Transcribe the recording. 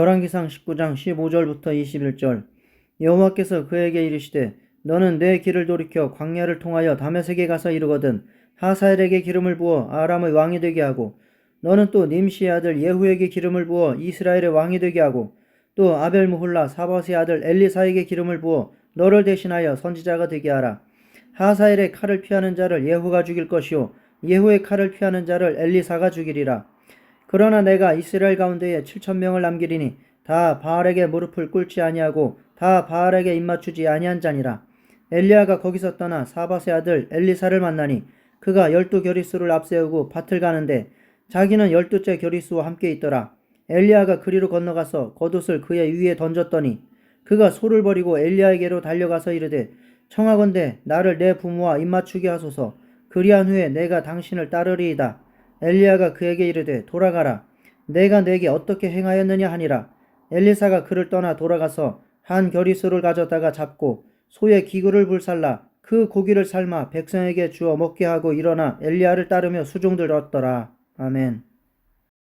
열왕기상 19장 15절부터 21절. 여호와께서 그에게 이르시되 너는 내 길을 돌이켜 광야를 통하여 다메섹에 가서 이르거든 하사엘에게 기름을 부어 아람의 왕이 되게 하고 너는 또 님시의 아들 예후에게 기름을 부어 이스라엘의 왕이 되게 하고 또 아벨 무홀라 사바스의 아들 엘리사에게 기름을 부어 너를 대신하여 선지자가 되게 하라. 하사엘의 칼을 피하는 자를 예후가 죽일 것이요 예후의 칼을 피하는 자를 엘리사가 죽이리라 그러나 내가 이스라엘 가운데에 7천 명을 남기리니 다 바알에게 무릎을 꿇지 아니하고 다 바알에게 입맞추지 아니한 자니라. 엘리야가 거기서 떠나 사바의 아들 엘리사를 만나니 그가 열두 결의수를 앞세우고 밭을 가는데 자기는 열두째 결의수와 함께 있더라. 엘리야가 그리로 건너가서 겉옷을 그의 위에 던졌더니 그가 소를 버리고 엘리야에게로 달려가서 이르되 청하건대 나를 내 부모와 입맞추게 하소서 그리한 후에 내가 당신을 따르리이다. 엘리야가 그에게 이르되 돌아가라. 내가 내게 어떻게 행하였느냐 하니라. 엘리사가 그를 떠나 돌아가서 한 결의수를 가져다가 잡고 소의 기구를 불살라 그 고기를 삶아 백성에게 주어 먹게 하고 일어나 엘리야를 따르며 수종들었더라. 아멘.